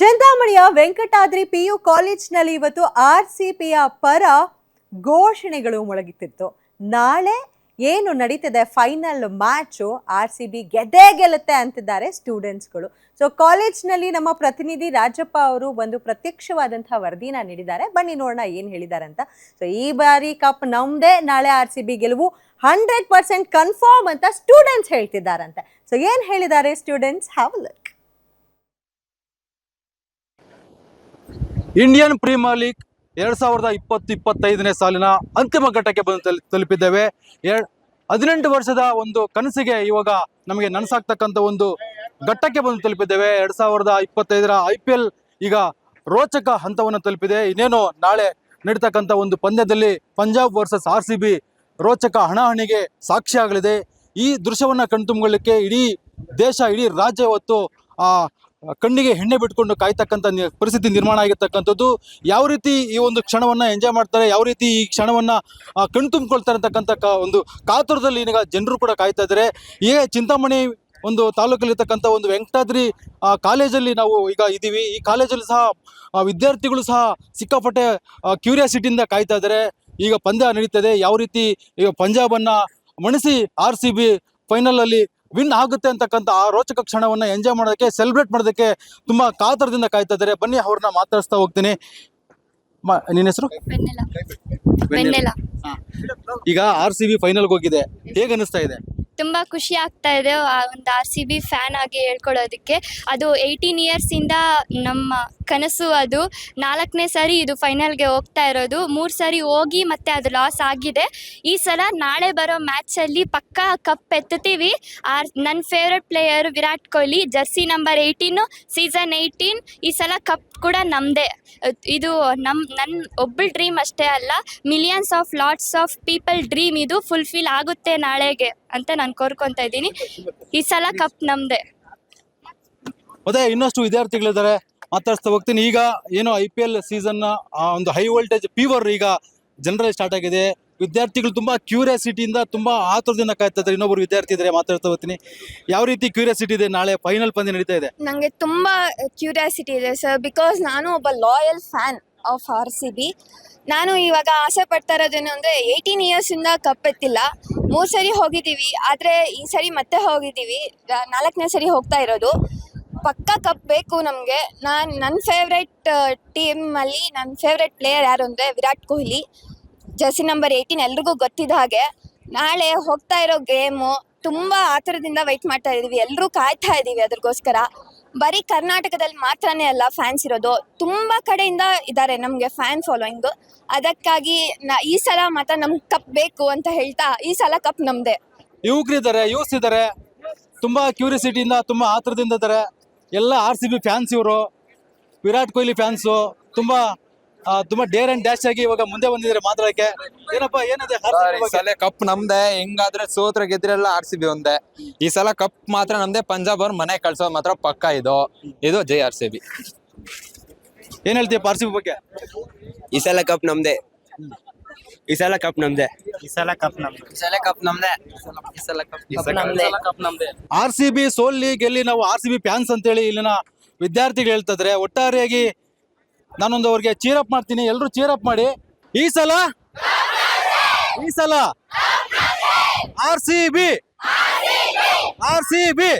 ಚಿಂತಾಮಣಿಯ Venkatadri PU ಕಾಲೇಜ್ನಲ್ಲಿ ಇವತ್ತು R C ಪಿಯ ಪರ ಘೋಷಣೆಗಳು ಮೊಳಗಿತ್ತಿತ್ತು. ನಾಳೆ ಏನು ನಡೀತಿದೆ? Final match R C B ಗೆದ್ದೇ ಗೆಲ್ಲುತ್ತೆ ಅಂತಿದ್ದಾರೆ ಸ್ಟೂಡೆಂಟ್ಸ್ಗಳು. ಸೊ ಕಾಲೇಜ್ನಲ್ಲಿ ನಮ್ಮ ಪ್ರತಿನಿಧಿ ರಾಜಪ್ಪ ಅವರು ಒಂದು ಪ್ರತ್ಯಕ್ಷವಾದಂತಹ ವರದಿನ ನೀಡಿದ್ದಾರೆ. ಬನ್ನಿ ನೋಡೋಣ ಏನು ಹೇಳಿದ್ದಾರೆ ಅಂತ. ಸೊ ಈ ಬಾರಿ ಕಪ್ ನಮ್ದೇ, ನಾಳೆ ಆರ್ ಸಿ ಬಿ ಗೆಲುವು ಹಂಡ್ರೆಡ್ ಪರ್ಸೆಂಟ್ ಕನ್ಫರ್ಮ್ ಅಂತ ಸ್ಟೂಡೆಂಟ್ಸ್ ಹೇಳ್ತಿದ್ದಾರಂತೆ. ಸೊ ಏನು ಹೇಳಿದ್ದಾರೆ students? Have look Indian Premier League ಎರಡ್ ಸಾವಿರದ ಇಪ್ಪತ್ತು ಇಪ್ಪತ್ತೈದನೇ ಸಾಲಿನ ಅಂತಿಮ ಘಟ್ಟಕ್ಕೆ ಬಂದು ತಲು- ತಲುಪಿದ್ದೇವೆ. ಎರಡ್, ಹದಿನೆಂಟು ವರ್ಷದ ಒಂದು ಕನಸಿಗೆ ಇವಾಗ ನಮಗೆ ನನಸಾಗ್ತಕ್ಕಂಥ ಒಂದು ಘಟ್ಟಕ್ಕೆ ಬಂದು ತಲುಪಿದ್ದೇವೆ. ಎರಡ್ ಸಾವಿರದ ಇಪ್ಪತ್ತೈದರ ಐ ಪಿ ಎಲ್ ಈಗ ರೋಚಕ ಹಂತವನ್ನು ತಲುಪಿದೆ. ಇನ್ನೇನು ನಾಳೆ ನಡೀತಕ್ಕಂಥ ಒಂದು ಪಂದ್ಯದಲ್ಲಿ Punjab versus R C B ರೋಚಕ ಹಣಾಹಣಿಗೆ ಸಾಕ್ಷಿಯಾಗಲಿದೆ. ಈ ದೃಶ್ಯವನ್ನು ಕಣ್ತುಂಬಲಿಕ್ಕೆ ಇಡೀ ದೇಶ, ಇಡೀ ರಾಜ್ಯ ಇವತ್ತು ಆ ಕಣ್ಣಿಗೆ ಹೆಣ್ಣೆ ಬಿಟ್ಕೊಂಡು ಕಾಯ್ತಕ್ಕಂಥ ಪರಿಸ್ಥಿತಿ ನಿರ್ಮಾಣ ಆಗಿರ್ತಕ್ಕಂಥದ್ದು, ಯಾವ ರೀತಿ ಈ ಒಂದು ಕ್ಷಣವನ್ನ ಎಂಜಾಯ್ ಮಾಡ್ತಾರೆ, ಯಾವ ರೀತಿ ಈ ಕ್ಷಣವನ್ನ ಕಣ್ತುಂಬಿಕೊಳ್ತಾರೆ ಅಂತಕ್ಕಂಥ ಕ- ಒಂದು ಕಾತುರದಲ್ಲಿ ಈಗ ಜನರು ಕೂಡ ಕಾಯ್ತಾ ಇದ್ದಾರೆ ಈಗ ಚಿಂತಾಮಣಿ ಒಂದು ತಾಲೂಕಲ್ಲಿರ್ತಕ್ಕಂಥ ಒಂದು ವೆಂಕಟಾದ್ರಿ ಕಾಲೇಜಲ್ಲಿ ನಾವು ಈಗ ಇದ್ದೀವಿ ಈ ಕಾಲೇಜಲ್ಲಿ ಸಹ ವಿದ್ಯಾರ್ಥಿಗಳು ಸಹ ಸಿಕ್ಕಾಪಟ್ಟೆ ಕ್ಯೂರಿಯಾಸಿಟಿಯಿಂದ ಕಾಯ್ತಾ ಇದ್ದಾರೆ ಈಗ ಪಂದ್ಯ ನಡೀತದೆ ಯಾವ ರೀತಿ ಈಗ ಪಂಜಾಬನ್ನ ಮಣಿಸಿ ಆರ್ ಸಿ ಬಿ ಫೈನಲ್ ಅಲ್ಲಿ ವಿನ್ ಆಗುತ್ತೆ ಅಂತಕ್ಕಂಥ ಆ ರೋಚಕ ಕ್ಷಣವನ್ನ ಎಂಜಾಯ್ ಮಾಡೋದಕ್ಕೆ ಸೆಲೆಬ್ರೇಟ್ ಮಾಡೋದಕ್ಕೆ ತುಂಬಾ ಕಾತರದಿಂದ ಕಾಯ್ತಾ ಇದ್ದಾರೆ. ಬನ್ನಿ ಅವ್ರನ್ನ ಮಾತಾಡಿಸ್ತಾ ಹೋಗ್ತೀನಿ. ನಿನ್ನ ಹೆಸರು? ಈಗ ಆರ್ ಸಿ ಬಿ ಫೈನಲ್ಗೆ ಹೋಗಿದೆ. ಹೇಗೆ ಅನಿಸ್ತಾ ಇದೆ? ತುಂಬಾ ಖುಷಿ ಆಗ್ತಾ ಇದೆ, ಆ ಒಂದು ಆರ್ ಸಿ ಬಿ ಫ್ಯಾನ್ ಆಗಿ ಹೇಳ್ಕೊಳ್ಳೋದಕ್ಕೆ. ಅದು ಏಯ್ಟೀನ್ ಇಯರ್ಸಿಂದ ನಮ್ಮ ಕನಸು ಅದು. ನಾಲ್ಕನೇ ಸಾರಿ ಇದು ಫೈನಲ್ಗೆ ಹೋಗ್ತಾ ಇರೋದು. ಮೂರು ಸಾರಿ ಹೋಗಿ ಮತ್ತೆ ಅದು ಲಾಸ್ ಆಗಿದೆ. ಈ ಸಲ ನಾಳೆ ಬರೋ ಮ್ಯಾಚಲ್ಲಿ ಪಕ್ಕಾ ಕಪ್ ಎತ್ತೀವಿ ಆರ್ ನನ್ನ favourite player Virat Kohli jersey number eighteen season eighteen ಈ ಸಲ ಕಪ್ ಕೂಡ ನಮ್ಮದೇ ಇದು ನಮ್ಮ ನನ್ನ ಒಬ್ಬಳ ಡ್ರೀಮ್ ಅಷ್ಟೇ ಅಲ್ಲ millions of lots of people dream ಇದು ಫುಲ್ಫಿಲ್ ಆಗುತ್ತೆ ನಾಳೆಗೆ ಅಂತ ನಾನು ಕೋರ್ಕೊತಾ ಇದ್ದೀನಿ. ಈ ಸಲ ಕಪ್ ನಮ್ಮದೇ ಅದೇ ಇನ್ನಷ್ಟು ವಿದ್ಯಾರ್ಥಿಗಳಿದ್ದಾರೆ, ಮಾತಾಡಿಸ್ತಾ ಹೋಗ್ತೀನಿ. ಈಗ ಏನು ಐ ಪಿ ಎಲ್ ಸೀಸನ್ ಒಂದು ಹೈ ವೋಲ್ಟೇಜ್ ಫೀವರ್ ಈಗ ಜನರಲ್ಲಿ ಸ್ಟಾರ್ಟ್ ಆಗಿದೆ. ವಿದ್ಯಾರ್ಥಿಗಳು ತುಂಬಾ ಕ್ಯೂರಿಯಾಸಿಟಿಯಿಂದ ತುಂಬಾ ಆತುರದಿಂದ ಕಾಯ್ತಾ ಇದ್ದಾರೆ ಇನ್ನೊಬ್ಬರು ವಿದ್ಯಾರ್ಥಿ ಇದ್ದಾರೆ ಮಾತಾಡ್ತಾ ಹೋಗ್ತೀನಿ. ಯಾವ ರೀತಿ ಕ್ಯೂರಿಯಾಸಿಟಿ ಇದೆ? ನಾಳೆ ಫೈನಲ್ ಪಂದ್ಯ ನಡೀತಾ ಇದೆ. ನನಗೆ ತುಂಬ ಕ್ಯೂರಿಯಾಸಿಟಿ ಇದೆ ಸರ್ ಬಿಕಾಸ್ ನಾನು ಒಬ್ಬ loyal fan of R C B ನಾನು ಇವಾಗ ಆಸೆ ಪಡ್ತಾ ಇರೋದೇನು ಅಂದರೆ ಏಯ್ಟೀನ್ ಇಯರ್ಸಿಂದ ಕಪ್ ಎತ್ತಿಲ್ಲ. ಮೂರು ಸರಿ ಹೋಗಿದ್ದೀವಿ. ಆದರೆ ಈ ಸರಿ ಮತ್ತೆ ಹೋಗಿದ್ದೀವಿ. ನಾಲ್ಕನೇ ಸರಿ ಹೋಗ್ತಾ ಇರೋದು. ಪಕ್ಕ ಕಪ್ ಬೇಕು ನಮಗೆ. ನಾನು ನನ್ನ ಫೇವ್ರೆಟ್ ಟೀಮಲ್ಲಿ ನನ್ನ ಫೇವ್ರೆಟ್ ಪ್ಲೇಯರ್ ಯಾರು ಅಂದರೆ Virat Kohli. Jersey number eighteen ಎಲ್ರಿಗೂ ಗೊತ್ತಿದ್ದ ಹಾಗೆ ನಾಳೆ ಹೋಗ್ತಾ ಇರೋ ಗೇಮು ತುಂಬ ಆತರದಿಂದ ವೆಯ್ಟ್ ಮಾಡ್ತಾ ಇದ್ದೀವಿ ಎಲ್ಲರೂ ಕಾಯ್ತಾ ಇದ್ದೀವಿ ಅದ್ರಗೋಸ್ಕರ. ಬರೀ ಕರ್ನಾಟಕದಲ್ಲಿ ಮಾತ್ರನೇ ಅಲ್ಲ ಫ್ಯಾನ್ಸ್ ಇರೋದು. ತುಂಬ ಕಡೆಯಿಂದ ಇದ್ದಾರೆ ನಮಗೆ ಫ್ಯಾನ್ ಫಾಲೋಯಿಂಗು ಅದಕ್ಕಾಗಿ ನಾ, ಈ ಸಲ ಮಾತ್ರ ನಮ್ಗೆ ಕಪ್ ಬೇಕು ಅಂತ ಹೇಳ್ತಾ, ಈ ಸಲ ಕಪ್ ನಮ್ಮದೇ ಯುವಕರಿದ್ದಾರೆ ಯೂಸ್ ಇದ್ದಾರೆ. ತುಂಬಾ ಕ್ಯೂರಿಯಾಸಿಟಿಯಿಂದ ತುಂಬಾ ಆತರದಿಂದ ಇದ್ದಾರೆ. ಎಲ್ಲ ಆರ್ ಸಿ ಬಿ ಫ್ಯಾನ್ಸ್ ಇವರು. ವಿರಾಟ್ ಕೊಹ್ಲಿ ಫ್ಯಾನ್ಸು ತುಂಬಾ ತುಂಬಾ ಡೇರ್ ಅಂಡ್ ಡ್ಯಾಶ್ ಆಗಿ ಇವಾಗ ಮುಂದೆ ಬಂದಿದ್ರೆ ಮಾತಾಡಕ್ಕೆ ಏನಪ್ಪ ಏನಿದೆ ಈ ಸಲ ಕಪ್ ನಮ್ದೆ ಹೆಂಗಾದ್ರೆ ಸೋತ್ರ ಗೆದ್ರೆಲ್ಲ ಆರ್ ಸಿ ಬಿ ಒಂದೇ. ಈ ಸಲ ಕಪ್ ಮಾತ್ರ ನಮ್ದೆ ಪಂಜಾಬ್ ಅವ್ರ ಮನೆ ಕಳ್ಸೋದು ಮಾತ್ರ ಪಕ್ಕ ಇದು. ಇದು ಜೈ ಆರ್ ಸಿ ಬಿ. ಏನ್ ಹೇಳ್ತೀಯ ಆರ್ ಸಿ ಬಿ ಬಗ್ಗೆ? ಈ ಸಲ ಕಪ್ ನಮ್ದೆ. ಈ ಸಲ ಕಪ್ ನಮ್ದೆ. ಈ ಸಲ ಕಪ್ ನಮ್ದೆ. ಈ ಸಲ ಕಪ್ ನಮ್ದೆ. ಈ ಸಲ ಕಪ್ ನಮ್ದೆ. ಆರ್ ಸಿ ಬಿ ಸೋಲ್ಲಿ ಗೆಲ್ಲಿ ನಾವು ಆರ್ ಸಿ ಬಿ ಫ್ಯಾನ್ಸ್ ಅಂತೇಳಿ ಇಲ್ಲಿನ ವಿದ್ಯಾರ್ಥಿಗಳು ಹೇಳ್ತಿದ್ರೆ ಒಟ್ಟಾರೆಯಾಗಿ ನಾನೊಂದು ಅವ್ರಿಗೆ ಚೀರಪ್ ಮಾಡ್ತೀನಿ. ಎಲ್ಲರೂ ಚೀರ್ ಅಪ್ ಮಾಡಿ. ಈ ಸಲ? ಈ ಸಲ? R C B R C B